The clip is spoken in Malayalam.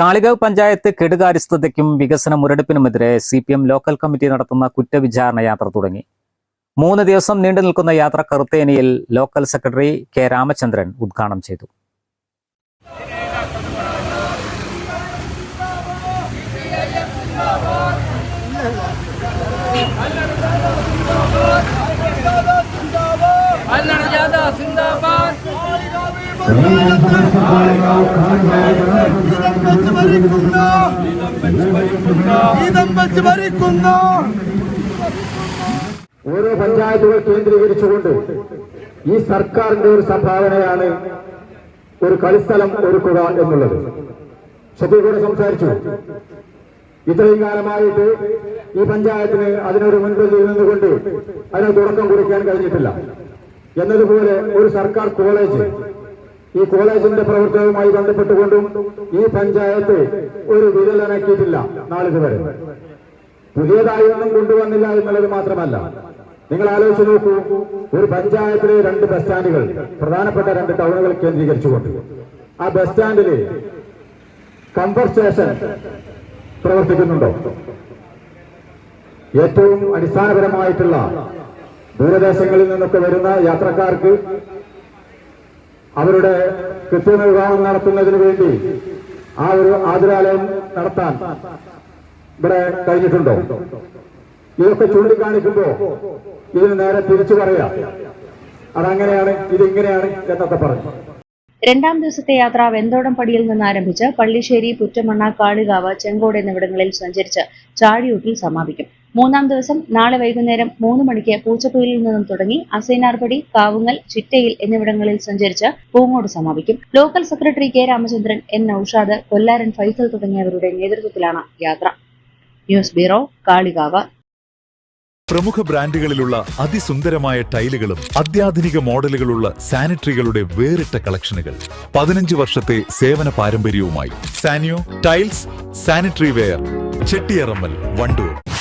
കാളികാവ് പഞ്ചായത്ത് കെടുകാര്യസ്ഥതയ്ക്കും വികസന മുരടിപ്പിനുമെതിരെ C P M local committee നടത്തുന്ന കുറ്റവിചാരണ യാത്ര തുടങ്ങി. മൂന്ന് ദിവസം നീണ്ടു നിൽക്കുന്ന യാത്ര കറുത്തേനിയിൽ ലോക്കൽ സെക്രട്ടറി കെ രാമചന്ദ്രൻ ഉദ്ഘാടനം ചെയ്തു. ഓരോ പഞ്ചായത്തുകൾ കേന്ദ്രീകരിച്ചുകൊണ്ട് ഈ സർക്കാരിന്റെ ഒരു സംഭാവനയാണ് ഒരു കളിസ്ഥലം ഒരുക്കുക എന്നുള്ളത്. ഷബീർ സംസാരിച്ചു. ഇത്രയും കാലമായിട്ട് ഈ പഞ്ചായത്തിന് അതിനൊരു മുൻപന്തിയിൽ നിന്നുകൊണ്ട് അതിന് തുടക്കം കുറിക്കാൻ കഴിഞ്ഞിട്ടില്ല. എന്നതുപോലെ ഒരു സർക്കാർ കോളേജ് ഈ കോളേജിന്റെ പ്രവർത്തനവുമായി ബന്ധപ്പെട്ടുകൊണ്ടും ഈ പഞ്ചായത്ത് ഒരു വിരലനക്കിയിട്ടില്ല നാളിതുവരെ പുതിയതായി ഒന്നും കൊണ്ടുവന്നില്ല എന്നുള്ളത് മാത്രമല്ല നിങ്ങൾ ആലോചിച്ച് നോക്കൂ ഒരു പഞ്ചായത്തിലെ രണ്ട് ബസ് സ്റ്റാൻഡുകൾ പ്രധാനപ്പെട്ട രണ്ട് ടൗണുകൾ കേന്ദ്രീകരിച്ചുകൊണ്ട്. ആ ബസ് സ്റ്റാൻഡിൽ കംഫർട്ട് സ്റ്റേഷൻ പ്രവർത്തിക്കുന്നുണ്ടോ? ഏറ്റവും അടിസ്ഥാനപരമായിട്ടുള്ള ദൂരദേശങ്ങളിൽ നിന്നൊക്കെ വരുന്ന യാത്രക്കാർക്ക് അവരുടെ ക്രിസ്ത്യൻ വിവാഹം നടത്തുന്നതിന് വേണ്ടി ആ ഒരു ആതുരാലയം നടത്താൻ ഇവിടെ കഴിഞ്ഞിട്ടുണ്ടോ? ഇതൊക്കെ ചൂണ്ടിക്കാണിക്കുമ്പോ ഇതിന് നേരെ തിരിച്ചു പറയാം. അതങ്ങനെയാണ് ഇതിങ്ങനെയാണ് എന്നൊക്കെ പറഞ്ഞു. രണ്ടാം ദിവസത്തെ യാത്ര വെന്തോടം പടിയിൽ നിന്ന് ആരംഭിച്ച് പള്ളിശ്ശേരി പുറ്റമണ്ണ കാളികാവ് ചെങ്കോട് എന്നിവിടങ്ങളിൽ സഞ്ചരിച്ച് ചാഴിയൂട്ടിൽ സമാപിക്കും. മൂന്നാം ദിവസം നാളെ വൈകുന്നേരം മൂന്ന് മണിക്ക് പൂച്ചപ്പുലിൽ നിന്നും തുടങ്ങി അസൈനാർപടി കാവുങ്ങൽ ചിറ്റയിൽ എന്നിവിടങ്ങളിൽ സഞ്ചരിച്ച് പൂങ്ങോട് സമാപിക്കും. Local secretary K Ramachandran N Naushad Kollaran Faisal തുടങ്ങിയവരുടെ നേതൃത്വത്തിലാണ് യാത്ര. News bureau Kalikavu. പ്രമുഖ ബ്രാൻഡുകളിലുള്ള അതിസുന്ദരമായ ടൈലുകളും അത്യാധുനിക മോഡലുകളുള്ള സാനിറ്ററികളുടെ വേറിട്ട കളക്ഷനുകൾ. പതിനഞ്ച് വർഷത്തെ സേവന പാരമ്പര്യവുമായി Saniyo tiles sanitary ware Chettiyarammal Wandoor.